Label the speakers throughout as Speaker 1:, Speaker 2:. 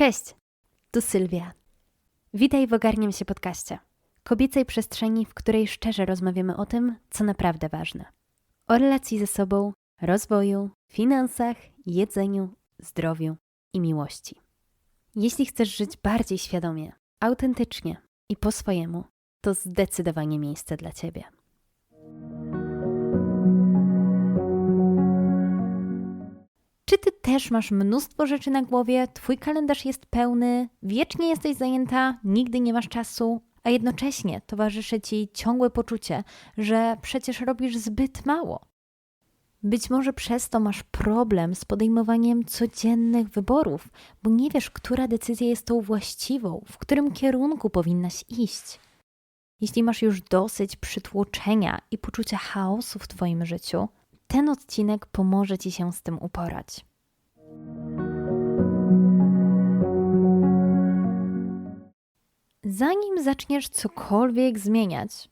Speaker 1: Cześć, tu Sylwia. Witaj w Ogarniam się podcaście. Kobiecej przestrzeni, w której szczerze rozmawiamy o tym, co naprawdę ważne. O relacji ze sobą, rozwoju, finansach, jedzeniu, zdrowiu i miłości. Jeśli chcesz żyć bardziej świadomie, autentycznie i po swojemu, to zdecydowanie miejsce dla Ciebie. Czy ty też masz mnóstwo rzeczy na głowie, twój kalendarz jest pełny, wiecznie jesteś zajęta, nigdy nie masz czasu, a jednocześnie towarzyszy ci ciągłe poczucie, że przecież robisz zbyt mało? Być może przez to masz problem z podejmowaniem codziennych wyborów, bo nie wiesz, która decyzja jest tą właściwą, w którym kierunku powinnaś iść. Jeśli masz już dosyć przytłoczenia i poczucia chaosu w Twoim życiu, ten odcinek pomoże Ci się z tym uporać. Zanim zaczniesz cokolwiek zmieniać,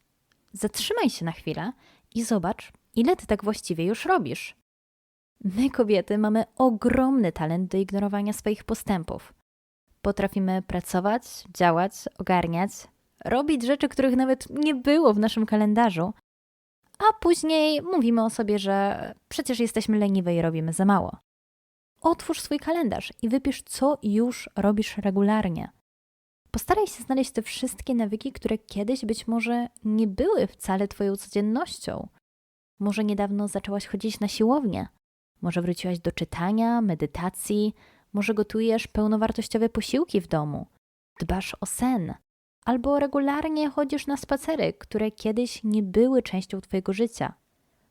Speaker 1: zatrzymaj się na chwilę i zobacz, ile Ty tak właściwie już robisz. My, kobiety, mamy ogromny talent do ignorowania swoich postępów. Potrafimy pracować, działać, ogarniać, robić rzeczy, których nawet nie było w naszym kalendarzu, a później mówimy o sobie, że przecież jesteśmy leniwe i robimy za mało. Otwórz swój kalendarz i wypisz, co już robisz regularnie. Postaraj się znaleźć te wszystkie nawyki, które kiedyś być może nie były wcale Twoją codziennością. Może niedawno zaczęłaś chodzić na siłownię, może wróciłaś do czytania, medytacji, może gotujesz pełnowartościowe posiłki w domu, dbasz o sen, albo regularnie chodzisz na spacery, które kiedyś nie były częścią Twojego życia.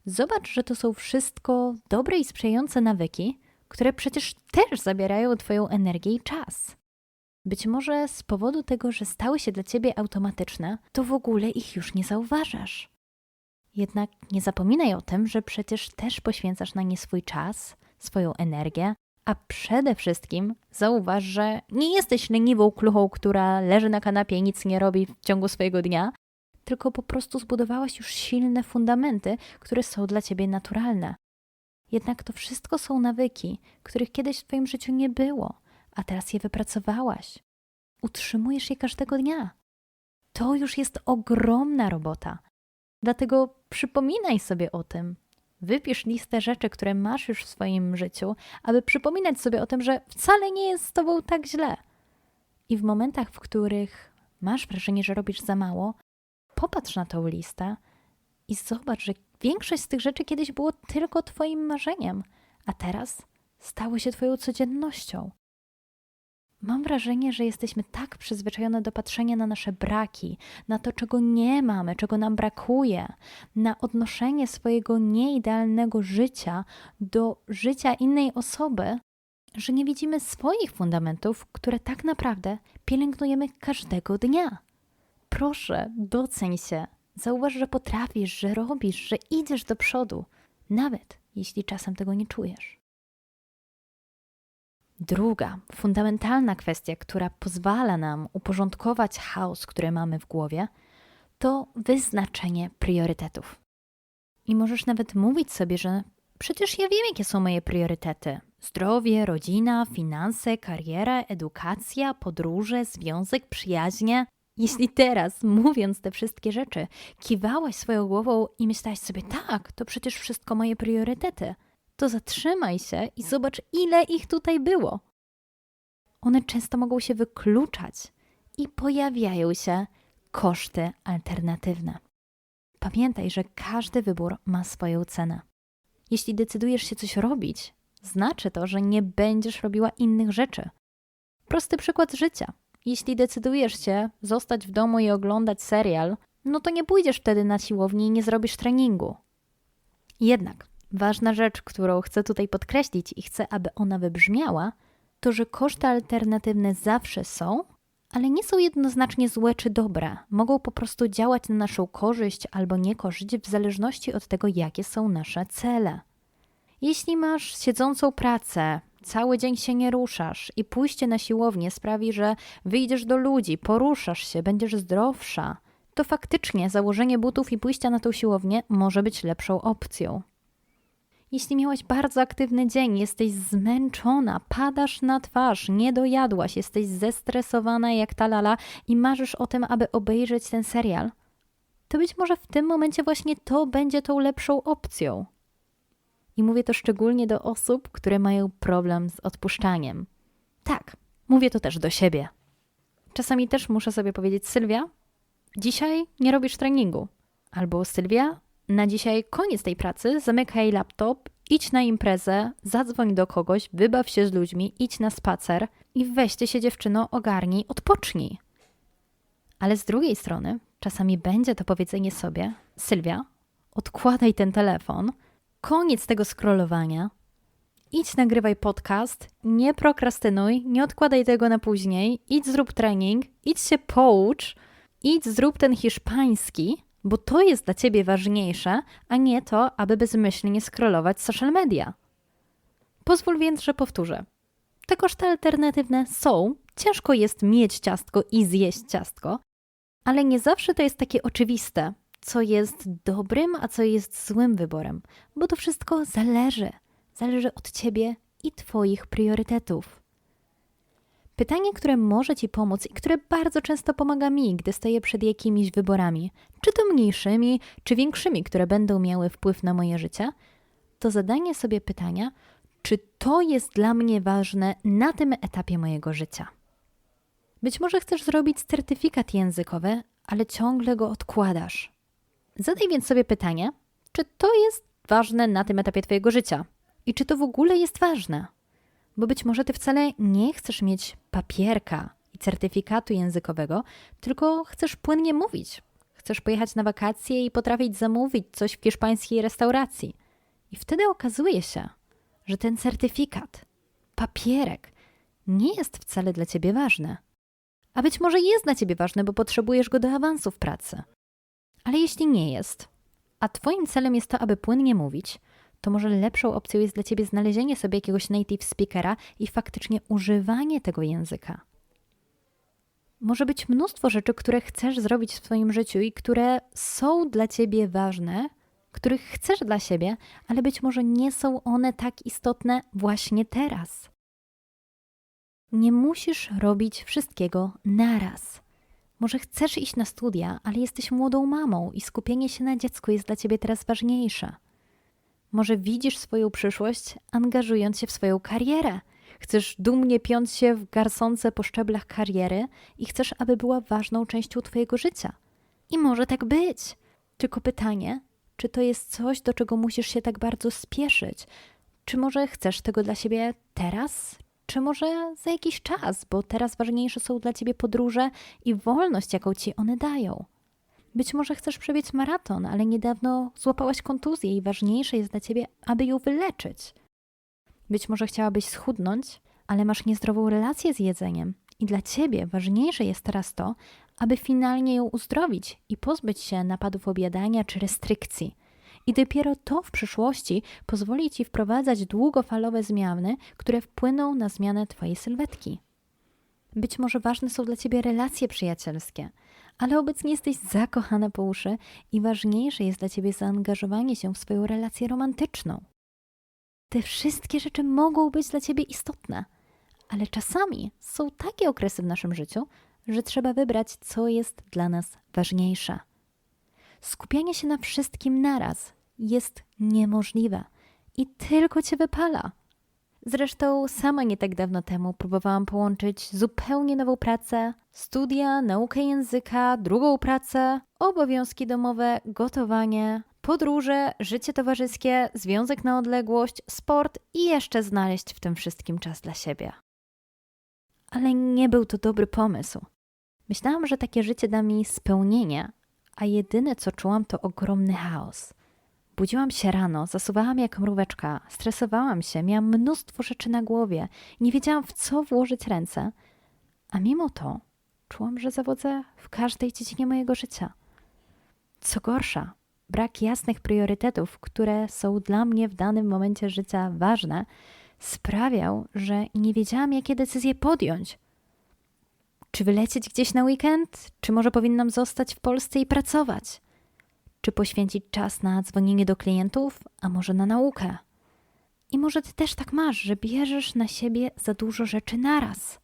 Speaker 1: Zobacz, że to są wszystko dobre i sprzyjające nawyki, które przecież też zabierają Twoją energię i czas. Być może z powodu tego, że stały się dla Ciebie automatyczne, to w ogóle ich już nie zauważasz. Jednak nie zapominaj o tym, że przecież też poświęcasz na nie swój czas, swoją energię, a przede wszystkim zauważ, że nie jesteś leniwą kluchą, która leży na kanapie i nic nie robi w ciągu swojego dnia, tylko po prostu zbudowałaś już silne fundamenty, które są dla ciebie naturalne. Jednak to wszystko są nawyki, których kiedyś w twoim życiu nie było, a teraz je wypracowałaś. Utrzymujesz je każdego dnia. To już jest ogromna robota. Dlatego przypominaj sobie o tym, Wypisz listę rzeczy, które masz już w swoim życiu, aby przypominać sobie o tym, że wcale nie jest z tobą tak źle. I w momentach, w których masz wrażenie, że robisz za mało, popatrz na tą listę i zobacz, że większość z tych rzeczy kiedyś było tylko Twoim marzeniem, a teraz stały się Twoją codziennością. Mam wrażenie, że jesteśmy tak przyzwyczajone do patrzenia na nasze braki, na to, czego nie mamy, czego nam brakuje, na odnoszenie swojego nieidealnego życia do życia innej osoby, że nie widzimy swoich fundamentów, które tak naprawdę pielęgnujemy każdego dnia. Proszę, doceń się. Zauważ, że potrafisz, że robisz, że idziesz do przodu, nawet jeśli czasem tego nie czujesz. Druga, fundamentalna kwestia, która pozwala nam uporządkować chaos, który mamy w głowie, to wyznaczenie priorytetów. I możesz nawet mówić sobie, że przecież ja wiem, jakie są moje priorytety: zdrowie, rodzina, finanse, kariera, edukacja, podróże, związek, przyjaźnie. Jeśli teraz, mówiąc te wszystkie rzeczy, kiwałaś swoją głową i myślałaś sobie, tak, to przecież wszystko moje priorytety to zatrzymaj się i zobacz, ile ich tutaj było. One często mogą się wykluczać i pojawiają się koszty alternatywne. Pamiętaj, że każdy wybór ma swoją cenę. Jeśli decydujesz się coś robić, znaczy to, że nie będziesz robiła innych rzeczy. Prosty przykład życia. Jeśli decydujesz się zostać w domu i oglądać serial, no to nie pójdziesz wtedy na siłownię i nie zrobisz treningu. Jednak Ważna rzecz, którą chcę tutaj podkreślić i chcę, aby ona wybrzmiała, to że koszty alternatywne zawsze są, ale nie są jednoznacznie złe czy dobre. Mogą po prostu działać na naszą korzyść albo niekorzyść w zależności od tego, jakie są nasze cele. Jeśli masz siedzącą pracę, cały dzień się nie ruszasz i pójście na siłownię sprawi, że wyjdziesz do ludzi, poruszasz się, będziesz zdrowsza, to faktycznie założenie butów i pójścia na tą siłownię może być lepszą opcją. Jeśli miałaś bardzo aktywny dzień, jesteś zmęczona, padasz na twarz, nie dojadłaś, jesteś zestresowana jak ta lala i marzysz o tym, aby obejrzeć ten serial, to być może w tym momencie właśnie to będzie tą lepszą opcją. I mówię to szczególnie do osób, które mają problem z odpuszczaniem. Tak, mówię to też do siebie. Czasami też muszę sobie powiedzieć, Sylwia, dzisiaj nie robisz treningu. Albo Sylwia, na dzisiaj koniec tej pracy, zamykaj laptop, idź na imprezę, zadzwoń do kogoś, wybaw się z ludźmi, idź na spacer i weźcie się dziewczyno, ogarnij, odpocznij. Ale z drugiej strony, czasami będzie to powiedzenie sobie, Sylwia, odkładaj ten telefon, koniec tego scrollowania, idź nagrywaj podcast, nie prokrastynuj, nie odkładaj tego na później, idź zrób trening, idź się poucz, idź zrób ten hiszpański, bo to jest dla ciebie ważniejsze, a nie to, aby bezmyślnie scrollować social media. Pozwól więc, że powtórzę. Te koszty alternatywne są, ciężko jest mieć ciastko i zjeść ciastko, ale nie zawsze to jest takie oczywiste, co jest dobrym, a co jest złym wyborem, bo to wszystko zależy. Zależy od ciebie i twoich priorytetów. Pytanie, które może Ci pomóc i które bardzo często pomaga mi, gdy stoję przed jakimiś wyborami, czy to mniejszymi, czy większymi, które będą miały wpływ na moje życie, to zadanie sobie pytania, czy to jest dla mnie ważne na tym etapie mojego życia. Być może chcesz zrobić certyfikat językowy, ale ciągle go odkładasz. Zadaj więc sobie pytanie, czy to jest ważne na tym etapie Twojego życia i czy to w ogóle jest ważne bo być może ty wcale nie chcesz mieć papierka i certyfikatu językowego, tylko chcesz płynnie mówić. Chcesz pojechać na wakacje i potrafić zamówić coś w hiszpańskiej restauracji. I wtedy okazuje się, że ten certyfikat, papierek, nie jest wcale dla ciebie ważny. A być może jest dla ciebie ważny, bo potrzebujesz go do awansu w pracy. Ale jeśli nie jest, a twoim celem jest to, aby płynnie mówić, to może lepszą opcją jest dla ciebie znalezienie sobie jakiegoś native speakera i faktycznie używanie tego języka. Może być mnóstwo rzeczy, które chcesz zrobić w swoim życiu i które są dla ciebie ważne, których chcesz dla siebie, ale być może nie są one tak istotne właśnie teraz. Nie musisz robić wszystkiego naraz. Może chcesz iść na studia, ale jesteś młodą mamą i skupienie się na dziecku jest dla ciebie teraz ważniejsze. Może widzisz swoją przyszłość, angażując się w swoją karierę. Chcesz dumnie piąć się w garsonce po szczeblach kariery i chcesz, aby była ważną częścią Twojego życia. I może tak być. Tylko pytanie, czy to jest coś, do czego musisz się tak bardzo spieszyć? Czy może chcesz tego dla siebie teraz? Czy może za jakiś czas, bo teraz ważniejsze są dla ciebie podróże i wolność, jaką ci one dają? Być może chcesz przebiec maraton, ale niedawno złapałaś kontuzję i ważniejsze jest dla ciebie, aby ją wyleczyć. Być może chciałabyś schudnąć, ale masz niezdrową relację z jedzeniem i dla ciebie ważniejsze jest teraz to, aby finalnie ją uzdrowić i pozbyć się napadów obiadania czy restrykcji. I dopiero to w przyszłości pozwoli ci wprowadzać długofalowe zmiany, które wpłyną na zmianę twojej sylwetki. Być może ważne są dla ciebie relacje przyjacielskie, ale obecnie jesteś zakochana po uszy i ważniejsze jest dla ciebie zaangażowanie się w swoją relację romantyczną. Te wszystkie rzeczy mogą być dla ciebie istotne, ale czasami są takie okresy w naszym życiu, że trzeba wybrać, co jest dla nas ważniejsze. Skupianie się na wszystkim naraz jest niemożliwe i tylko cię wypala. Zresztą sama nie tak dawno temu próbowałam połączyć zupełnie nową pracę, studia, naukę języka, drugą pracę, obowiązki domowe, gotowanie, podróże, życie towarzyskie, związek na odległość, sport i jeszcze znaleźć w tym wszystkim czas dla siebie. Ale nie był to dobry pomysł. Myślałam, że takie życie da mi spełnienie, a jedyne co czułam to ogromny chaos. Budziłam się rano, zasuwałam jak mróweczka, stresowałam się, miałam mnóstwo rzeczy na głowie, nie wiedziałam w co włożyć ręce, a mimo to czułam, że zawodzę w każdej dziedzinie mojego życia. Co gorsza, brak jasnych priorytetów, które są dla mnie w danym momencie życia ważne, sprawiał, że nie wiedziałam, jakie decyzje podjąć. Czy wylecieć gdzieś na weekend, czy może powinnam zostać w Polsce i pracować? Czy poświęcić czas na dzwonienie do klientów, a może na naukę? I może ty też tak masz, że bierzesz na siebie za dużo rzeczy naraz.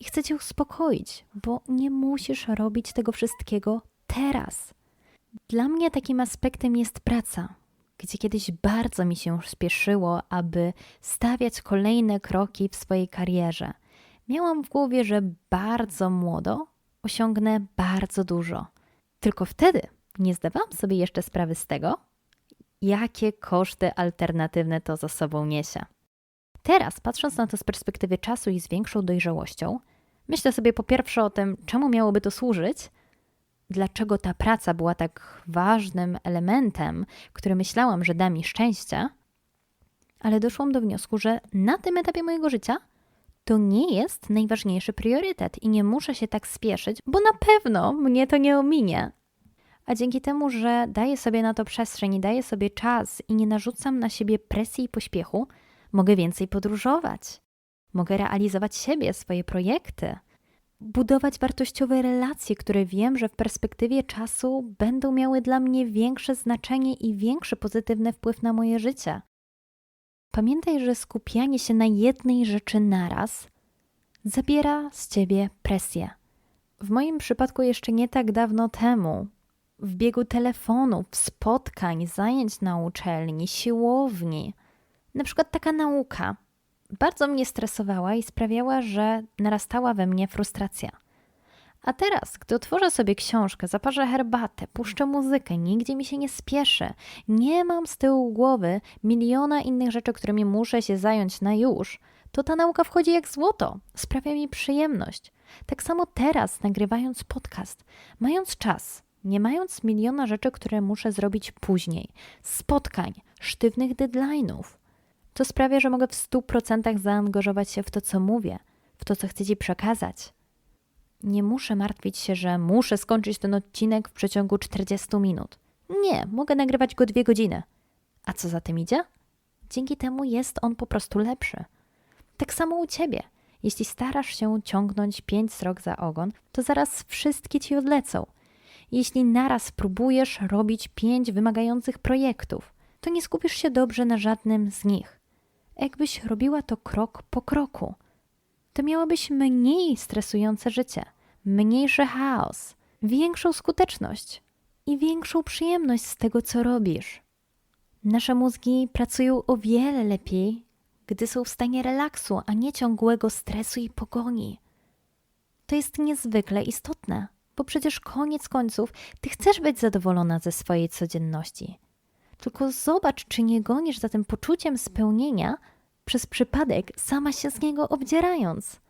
Speaker 1: I chcę cię uspokoić, bo nie musisz robić tego wszystkiego teraz. Dla mnie takim aspektem jest praca, gdzie kiedyś bardzo mi się spieszyło, aby stawiać kolejne kroki w swojej karierze. Miałam w głowie, że bardzo młodo osiągnę bardzo dużo. Tylko wtedy nie zdawałam sobie jeszcze sprawy z tego, jakie koszty alternatywne to za sobą niesie. Teraz, patrząc na to z perspektywy czasu i z większą dojrzałością, myślę sobie po pierwsze o tym, czemu miałoby to służyć, dlaczego ta praca była tak ważnym elementem, który myślałam, że da mi szczęście, ale doszłam do wniosku, że na tym etapie mojego życia to nie jest najważniejszy priorytet i nie muszę się tak spieszyć, bo na pewno mnie to nie ominie. A dzięki temu, że daję sobie na to przestrzeń i daję sobie czas i nie narzucam na siebie presji i pośpiechu, mogę więcej podróżować. Mogę realizować siebie, swoje projekty, budować wartościowe relacje, które wiem, że w perspektywie czasu będą miały dla mnie większe znaczenie i większy pozytywny wpływ na moje życie. Pamiętaj, że skupianie się na jednej rzeczy naraz zabiera z ciebie presję. W moim przypadku jeszcze nie tak dawno temu, w biegu telefonów, spotkań, zajęć na uczelni, siłowni, na przykład taka nauka, bardzo mnie stresowała i sprawiała, że narastała we mnie frustracja. A teraz, gdy otworzę sobie książkę, zaparzę herbatę, puszczę muzykę, nigdzie mi się nie spieszę, nie mam z tyłu głowy miliona innych rzeczy, którymi muszę się zająć na już, to ta nauka wchodzi jak złoto, sprawia mi przyjemność. Tak samo teraz, nagrywając podcast, mając czas, nie mając miliona rzeczy, które muszę zrobić później, spotkań, sztywnych deadline'ów, to sprawia, że mogę w 100% zaangażować się w to, co mówię, w to, co chcę Ci przekazać. Nie muszę martwić się, że muszę skończyć ten odcinek w przeciągu 40 minut. Nie, mogę nagrywać go dwie godziny. A co za tym idzie? Dzięki temu jest on po prostu lepszy. Tak samo u Ciebie. Jeśli starasz się ciągnąć pięć srok za ogon, to zaraz wszystkie Ci odlecą. Jeśli naraz próbujesz robić pięć wymagających projektów, to nie skupisz się dobrze na żadnym z nich jakbyś robiła to krok po kroku. To miałabyś mniej stresujące życie, mniejszy chaos, większą skuteczność i większą przyjemność z tego, co robisz. Nasze mózgi pracują o wiele lepiej, gdy są w stanie relaksu, a nie ciągłego stresu i pogoni. To jest niezwykle istotne, bo przecież koniec końców ty chcesz być zadowolona ze swojej codzienności. Tylko zobacz, czy nie gonisz za tym poczuciem spełnienia przez przypadek, sama się z niego obdzierając.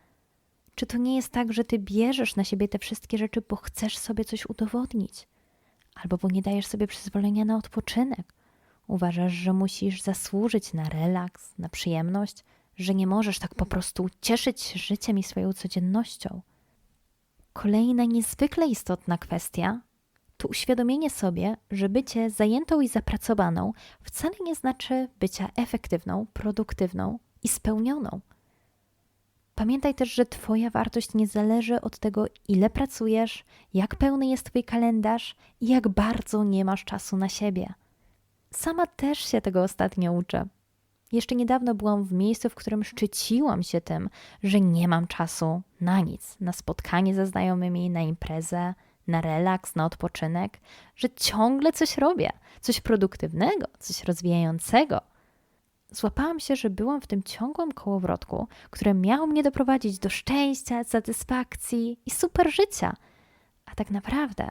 Speaker 1: Czy to nie jest tak, że ty bierzesz na siebie te wszystkie rzeczy, bo chcesz sobie coś udowodnić, albo bo nie dajesz sobie przyzwolenia na odpoczynek? Uważasz, że musisz zasłużyć na relaks, na przyjemność, że nie możesz tak po prostu cieszyć się życiem i swoją codziennością. Kolejna niezwykle istotna kwestia to uświadomienie sobie, że bycie zajętą i zapracowaną wcale nie znaczy bycia efektywną, produktywną i spełnioną. Pamiętaj też, że Twoja wartość nie zależy od tego, ile pracujesz, jak pełny jest Twój kalendarz i jak bardzo nie masz czasu na siebie. Sama też się tego ostatnio uczę. Jeszcze niedawno byłam w miejscu, w którym szczyciłam się tym, że nie mam czasu na nic, na spotkanie ze znajomymi, na imprezę, na relaks, na odpoczynek, że ciągle coś robię, coś produktywnego, coś rozwijającego. Złapałam się, że byłam w tym ciągłym kołowrotku, które miało mnie doprowadzić do szczęścia, satysfakcji i super życia. A tak naprawdę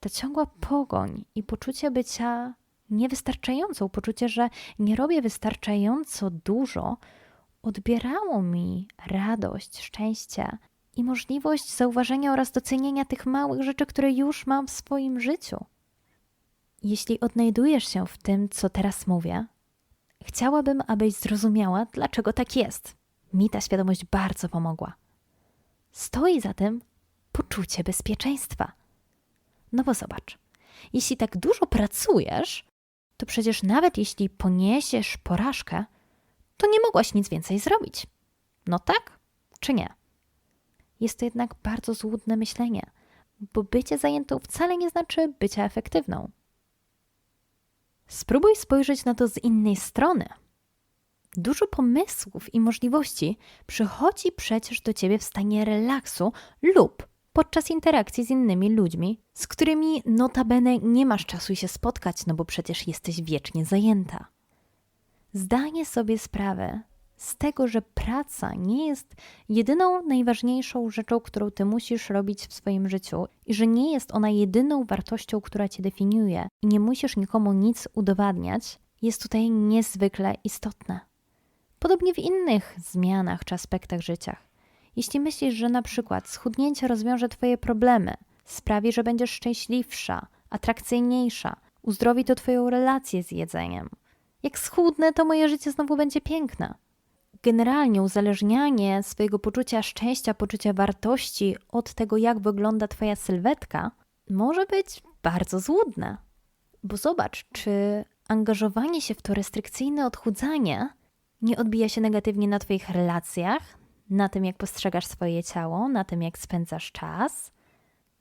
Speaker 1: ta ciągła pogoń i poczucie bycia niewystarczającą, poczucie, że nie robię wystarczająco dużo, odbierało mi radość, szczęście i możliwość zauważenia oraz docenienia tych małych rzeczy, które już mam w swoim życiu. Jeśli odnajdujesz się w tym, co teraz mówię, chciałabym, abyś zrozumiała, dlaczego tak jest. Mi ta świadomość bardzo pomogła. Stoi za tym poczucie bezpieczeństwa. No bo zobacz, jeśli tak dużo pracujesz, to przecież nawet jeśli poniesiesz porażkę, to nie mogłaś nic więcej zrobić. No tak czy nie? Jest to jednak bardzo złudne myślenie, bo bycie zajętą wcale nie znaczy bycia efektywną. Spróbuj spojrzeć na to z innej strony. Dużo pomysłów i możliwości przychodzi przecież do ciebie w stanie relaksu lub podczas interakcji z innymi ludźmi, z którymi notabene nie masz czasu się spotkać, no bo przecież jesteś wiecznie zajęta. Zdanie sobie sprawę z tego, że praca nie jest jedyną najważniejszą rzeczą, którą ty musisz robić w swoim życiu i że nie jest ona jedyną wartością, która cię definiuje i nie musisz nikomu nic udowadniać, jest tutaj niezwykle istotne. Podobnie w innych zmianach czy aspektach życia. Jeśli myślisz, że na przykład schudnięcie rozwiąże Twoje problemy, sprawi, że będziesz szczęśliwsza, atrakcyjniejsza, uzdrowi to Twoją relację z jedzeniem. Jak schudnę, to moje życie znowu będzie piękne. Generalnie uzależnianie swojego poczucia szczęścia, poczucia wartości od tego, jak wygląda Twoja sylwetka, może być bardzo złudne. Bo zobacz, czy angażowanie się w to restrykcyjne odchudzanie nie odbija się negatywnie na Twoich relacjach, na tym, jak postrzegasz swoje ciało, na tym, jak spędzasz czas?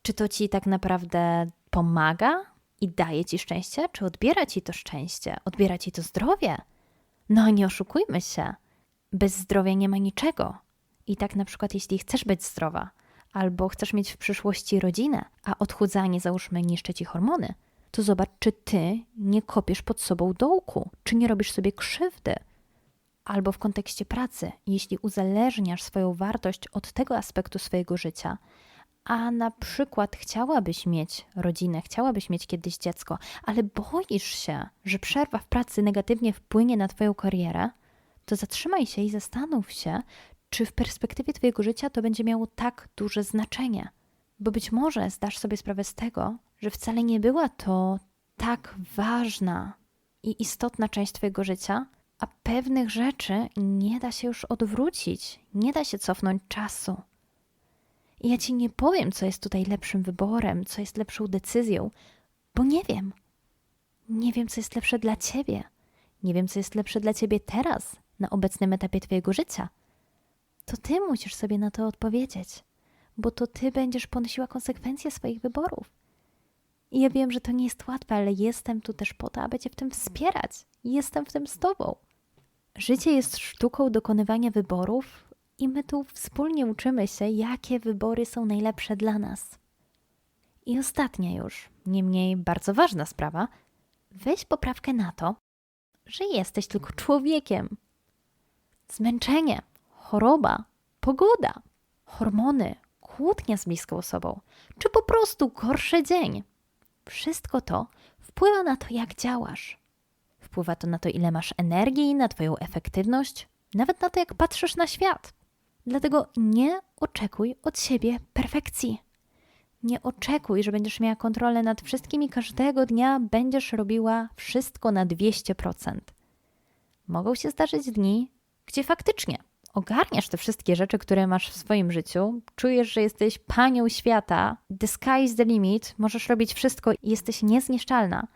Speaker 1: Czy to ci tak naprawdę pomaga i daje ci szczęście, czy odbiera ci to szczęście, odbiera ci to zdrowie? No nie oszukujmy się. Bez zdrowia nie ma niczego. I tak na przykład, jeśli chcesz być zdrowa, albo chcesz mieć w przyszłości rodzinę, a odchudzanie, załóżmy, niszczy ci hormony, to zobacz, czy ty nie kopiesz pod sobą dołku, czy nie robisz sobie krzywdy albo w kontekście pracy, jeśli uzależniasz swoją wartość od tego aspektu swojego życia, a na przykład chciałabyś mieć rodzinę, chciałabyś mieć kiedyś dziecko, ale boisz się, że przerwa w pracy negatywnie wpłynie na Twoją karierę, to zatrzymaj się i zastanów się, czy w perspektywie Twojego życia to będzie miało tak duże znaczenie. Bo być może zdasz sobie sprawę z tego, że wcale nie była to tak ważna i istotna część Twojego życia, a pewnych rzeczy nie da się już odwrócić, nie da się cofnąć czasu. I ja ci nie powiem, co jest tutaj lepszym wyborem, co jest lepszą decyzją, bo nie wiem. Nie wiem, co jest lepsze dla ciebie. Nie wiem, co jest lepsze dla ciebie teraz, na obecnym etapie twojego życia. To ty musisz sobie na to odpowiedzieć, bo to ty będziesz ponosiła konsekwencje swoich wyborów. I ja wiem, że to nie jest łatwe, ale jestem tu też po to, aby cię w tym wspierać. Jestem w tym z tobą. Życie jest sztuką dokonywania wyborów i my tu wspólnie uczymy się, jakie wybory są najlepsze dla nas. I ostatnia już, niemniej bardzo ważna sprawa, weź poprawkę na to, że jesteś tylko człowiekiem. Zmęczenie, choroba, pogoda, hormony, kłótnia z bliską osobą, czy po prostu gorszy dzień. Wszystko to wpływa na to, jak działasz. Wpływa to na to, ile masz energii, na Twoją efektywność, nawet na to, jak patrzysz na świat. Dlatego nie oczekuj od siebie perfekcji. Nie oczekuj, że będziesz miała kontrolę nad wszystkim i każdego dnia będziesz robiła wszystko na 200%. Mogą się zdarzyć dni, gdzie faktycznie ogarniasz te wszystkie rzeczy, które masz w swoim życiu, czujesz, że jesteś panią świata, the sky is the limit, możesz robić wszystko i jesteś niezniszczalna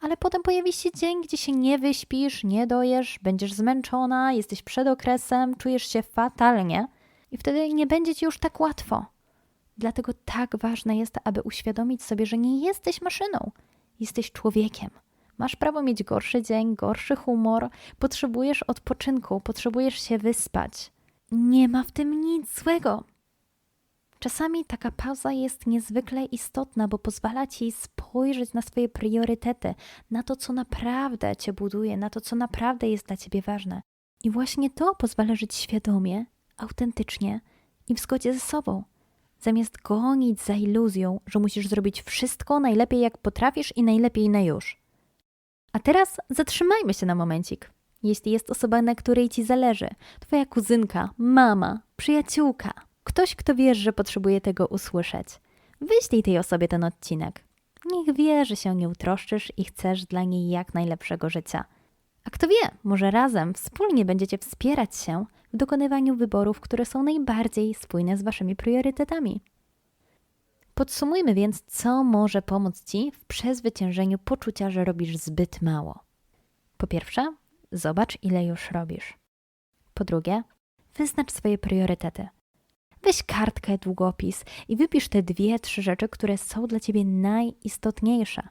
Speaker 1: ale potem pojawi się dzień, gdzie się nie wyśpisz, nie dojesz, będziesz zmęczona, jesteś przed okresem, czujesz się fatalnie i wtedy nie będzie ci już tak łatwo. Dlatego tak ważne jest, aby uświadomić sobie, że nie jesteś maszyną, jesteś człowiekiem. Masz prawo mieć gorszy dzień, gorszy humor, potrzebujesz odpoczynku, potrzebujesz się wyspać. Nie ma w tym nic złego. Czasami taka pauza jest niezwykle istotna, bo pozwala ci spojrzeć na swoje priorytety, na to, co naprawdę cię buduje, na to, co naprawdę jest dla ciebie ważne. I właśnie to pozwala żyć świadomie, autentycznie i w zgodzie ze sobą. Zamiast gonić za iluzją, że musisz zrobić wszystko najlepiej jak potrafisz i najlepiej na już. A teraz zatrzymajmy się na momencik. Jeśli jest osoba, na której ci zależy, twoja kuzynka, mama, przyjaciółka, Ktoś, kto wiesz, że potrzebuje tego usłyszeć. Wyślij tej osobie ten odcinek. Niech wie, że się nie utroszczysz i chcesz dla niej jak najlepszego życia. A kto wie, może razem, wspólnie będziecie wspierać się w dokonywaniu wyborów, które są najbardziej spójne z waszymi priorytetami. Podsumujmy więc, co może pomóc Ci w przezwyciężeniu poczucia, że robisz zbyt mało. Po pierwsze, zobacz, ile już robisz. Po drugie, wyznacz swoje priorytety. Weź kartkę, długopis i wypisz te dwie, trzy rzeczy, które są dla ciebie najistotniejsze.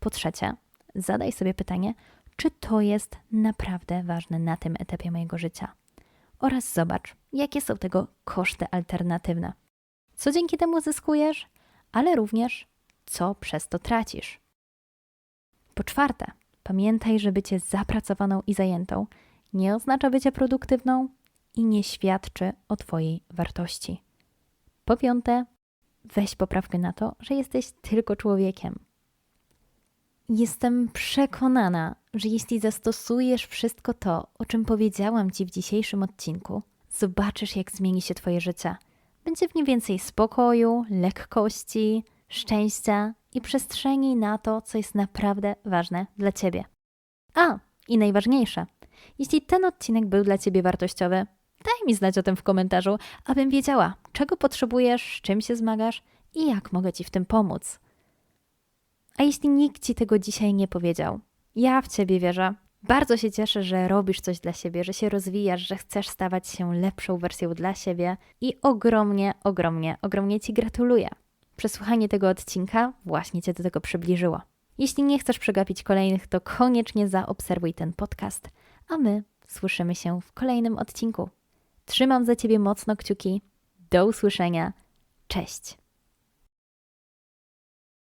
Speaker 1: Po trzecie, zadaj sobie pytanie, czy to jest naprawdę ważne na tym etapie mojego życia. Oraz zobacz, jakie są tego koszty alternatywne. Co dzięki temu zyskujesz, ale również co przez to tracisz. Po czwarte, pamiętaj, że bycie zapracowaną i zajętą nie oznacza bycia produktywną i nie świadczy o Twojej wartości. Po piąte, weź poprawkę na to, że jesteś tylko człowiekiem. Jestem przekonana, że jeśli zastosujesz wszystko to, o czym powiedziałam Ci w dzisiejszym odcinku, zobaczysz, jak zmieni się Twoje życie. Będzie w nim więcej spokoju, lekkości, szczęścia i przestrzeni na to, co jest naprawdę ważne dla Ciebie. A, i najważniejsze, jeśli ten odcinek był dla Ciebie wartościowy, daj mi znać o tym w komentarzu, abym wiedziała, czego potrzebujesz, czym się zmagasz i jak mogę Ci w tym pomóc. A jeśli nikt Ci tego dzisiaj nie powiedział, ja w Ciebie wierzę. Bardzo się cieszę, że robisz coś dla siebie, że się rozwijasz, że chcesz stawać się lepszą wersją dla siebie i ogromnie, ogromnie, ogromnie Ci gratuluję. Przesłuchanie tego odcinka właśnie Cię do tego przybliżyło. Jeśli nie chcesz przegapić kolejnych, to koniecznie zaobserwuj ten podcast, a my słyszymy się w kolejnym odcinku. Trzymam za Ciebie mocno kciuki. Do usłyszenia. Cześć.